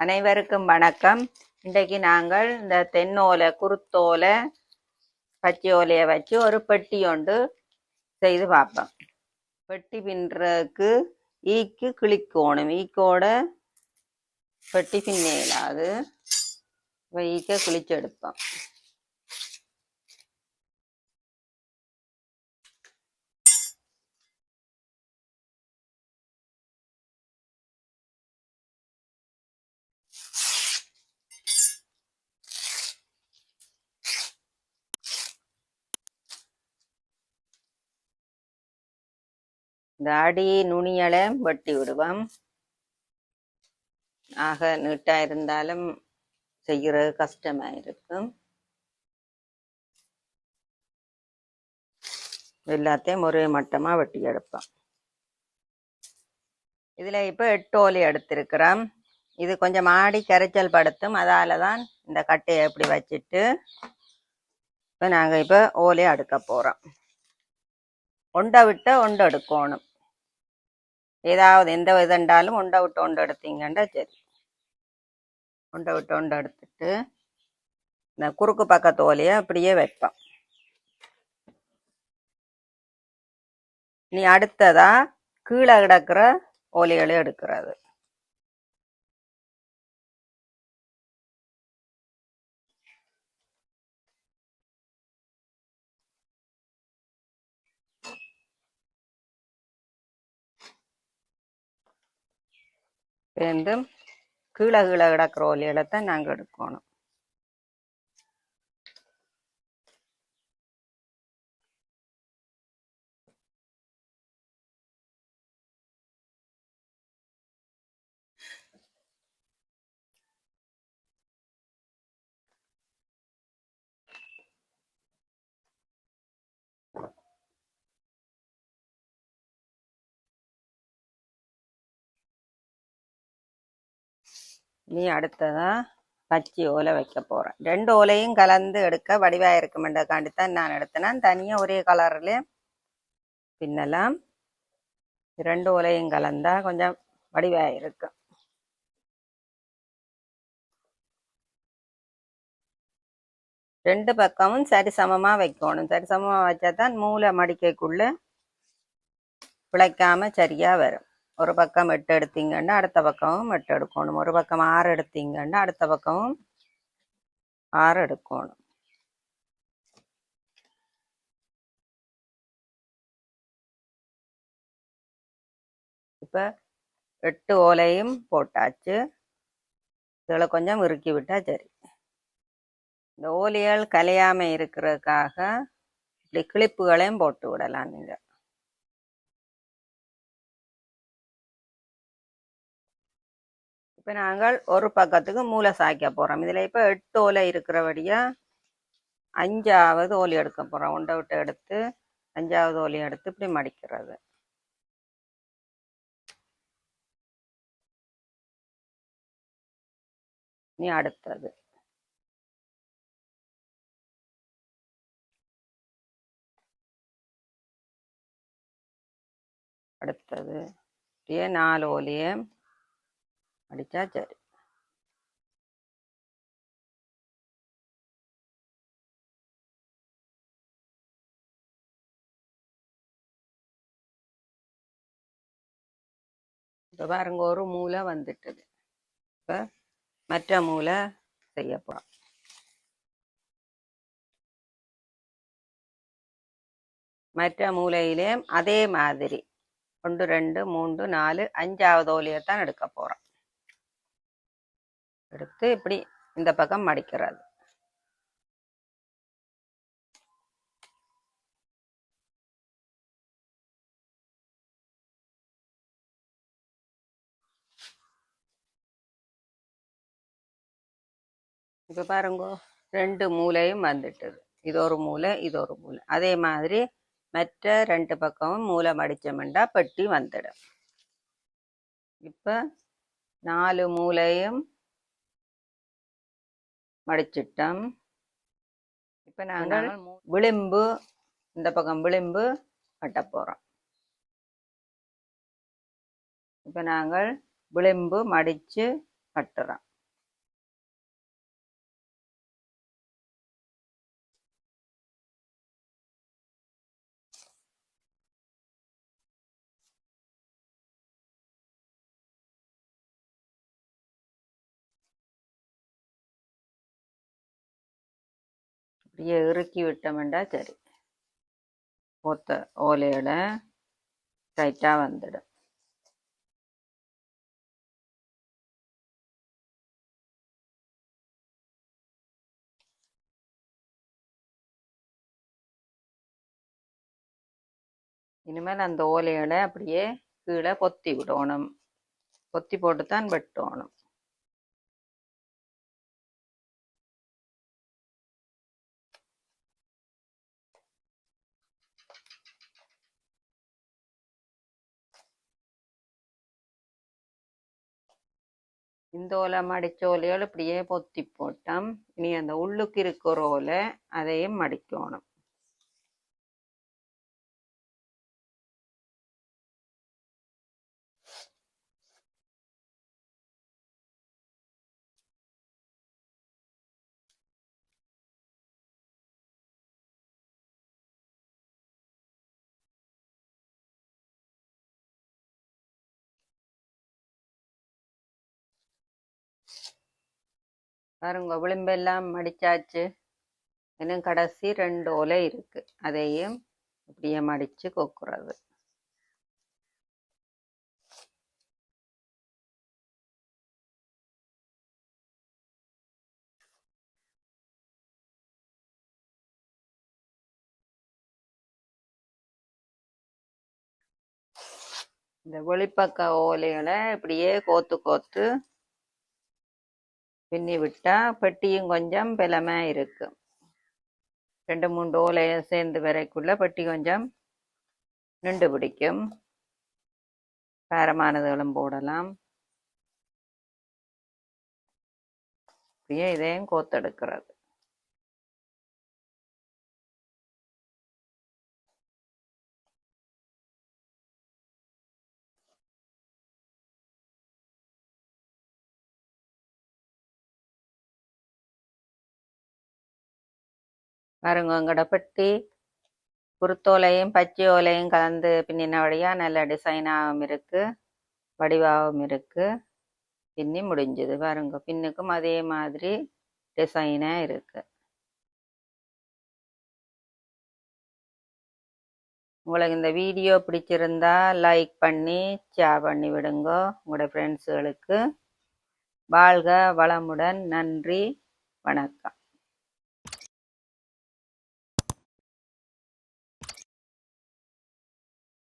அனைவருக்கும் வணக்கம். இன்றைக்கு நாங்கள் இந்த தென்னோலை குருத்தோலை பச்சை ஓலையை வச்சு ஒரு பெட்டி ஒன்று செய்து பார்ப்போம். பெட்டி பின்னுறதுக்கு ஈக்கு கிளிக்கோணும் ஈக்கோட பெட்டி பின்னேலாது இப்போ ஈக்க கிழிச்செடுப்போம் தாடி அடி நுனியலை வெட்டி விடுவோம். ஆக நீட்டா இருந்தாலும் செய்கிறது கஷ்டமா இருக்கும். எல்லாத்தையும் ஒரே மட்டமா வெட்டி எடுப்போம். இதுல இப்ப எட்டு ஓலி எடுத்திருக்கிறோம். இது கொஞ்சம் ஆடி கரைச்சல் படுத்தும். அதால தான் இந்த கட்டையை எப்படி வச்சுட்டு இப்போ நாங்கள் இப்போ ஓலையை அடுக்க போகிறோம் ஒண்டை விட்டு ஒண்டை எடுக்கணும். ஏதாவது எந்த விதண்டாலும் உண்டை விட்டு உண்டு எடுத்தீங்கன்னா சரி. உண்டை விட்டு உண்டு எடுத்துட்டு இந்த குறுக்கு பக்கத்து தோலையை அப்படியே வைப்போம் நீ அடுத்ததா கீழே கிடக்கிற ஓலைகளை எடுக்கிறது. சேர்ந்து கீழே கீழே கிடக்கிற ஓலைகளை தான் நாங்கள் எடுக்கணும். நீ அடுத்ததான் பச்சை ஓலை வைக்க போகிறேன் ரெண்டு ஓலையும் கலந்து எடுக்க வடிவாக இருக்குமென்றக்காண்டி தான் நான் எடுத்தேன். தனியாக ஒரே கலரில் பின்னலாம். ரெண்டு ஓலையும் கலந்தால் கொஞ்சம் வடிவாக இருக்கும் ரெண்டு பக்கமும் சரி சமமாக வைக்கணும். சரி சமமா வச்சா தான் மூளை மடிக்கைக்குள்ள பிழைக்காம சரியாக வரும். ஒரு பக்கம் எட்டு எடுத்தீங்கன்னா அடுத்த பக்கமும் எட்டு எடுக்கணும். ஒரு பக்கம் ஆறு எடுத்தீங்கன்னா அடுத்த பக்கமும் ஆறு எடுக்கணும். இப்ப எட்டு ஓலையும் போட்டாச்சு. இதில் கொஞ்சம் இறுக்கி விட்டா சரி. இந்த ஓலியால் கலையாம இருக்கிறதுக்காக இப்படி கிளிப்புகளையும் போட்டு விடலாம் நீங்க. இப்போ நாங்கள் ஒரு பக்கத்துக்கு மூளை சாய்க்க போகிறோம் இதில் இப்போ எட்டு ஓலை இருக்கிறபடியா அஞ்சாவது ஓலி எடுக்க போகிறோம் உண்டை விட்டு எடுத்து அஞ்சாவது ஓலி எடுத்து இப்படி மடிக்கிறது. நீ அடுத்தது. அடுத்தது. இப்படியே நாலு ஓலியை அடிச்சா சரி. இப்போ பாருங்க ஒரு மூளை வந்துட்டது. இப்போ மற்ற மூளை செய்ய போகிறோம் மற்ற மூலையிலேயும் அதே மாதிரி. ஒன்று ரெண்டு மூன்று நாலு அஞ்சாவது ஓலியை தான் எடுக்க போகிறோம் எடுத்து இப்படி இந்த பக்கம் மடிக்கிறது. இப்ப பாருங்க ரெண்டு மூலையும் வந்துட்டது. இது ஒரு மூலை இது ஒரு மூலை. அதே மாதிரி மற்ற ரெண்டு பக்கமும் மூலை மடிச்சோம்னா பெட்டி வந்துடும். இப்ப நாலு மூலையும் மடிச்சிட்டோம். இப்ப நாங்கள் விளிம்பு இந்த பக்கம் விளிம்பு கட்ட போறோம். இப்ப நாங்கள் விளிம்பு மடிச்சு கட்டுறேன் இப்படியே இறுக்கி விட்டோம்னா சரி. ஒத்த ஓலையோட டைட்டாக வந்துடும். இனிமேல் அந்த ஓலையோட அப்படியே கீழே பொத்தி விடணும். பொத்தி போட்டு தான் வெட்டணும். இந்த ஓலை மடிச்ச ஓலையோட இப்படியே பொத்தி போட்டோம். இனி அந்த உள்ளுக்கு இருக்கிற ஓலை அதையும் மடிக்கணும். பாருங்க விளிம்பெல்லாம் மடிச்சாச்சு. இன்னும் கடைசி ரெண்டு ஒலை இருக்கு. அதையும் இப்படியே மடிச்சு கொக்குறது. இந்த வெளிப்பக்க ஓலைகளை இப்படியே கோத்து கோத்து பின்னி விட்டா பெட்டியும் கொஞ்சம் பலமா இருக்கு. ரெண்டு மூன்று ஓலைய சேர்ந்து வரைக்குள்ள பெட்டி கொஞ்சம் நின்று பிடிக்கும். பேரமானதுகளும் போடலாம். இப்படியே இதையும் கோத்தெடுக்கிறது. பாருங்க உங்களோட பெட்டி குருத்தோலையும் பச்சை ஓலையும் கலந்து பின்னின வழியா நல்ல டிசைனாகவும் இருக்கு வடிவாகவும் இருக்கு. பின்னி முடிஞ்சது பாருங்க. பின்னுக்கும் அதே மாதிரி டிசைனா இருக்கு. உங்களுக்கு இந்த வீடியோ பிடிச்சிருந்தா லைக் பண்ணி ஷேர் பண்ணி விடுங்க உங்களோட ஃப்ரெண்ட்ஸுகளுக்கு வாழ்க வளமுடன். நன்றி. வணக்கம்.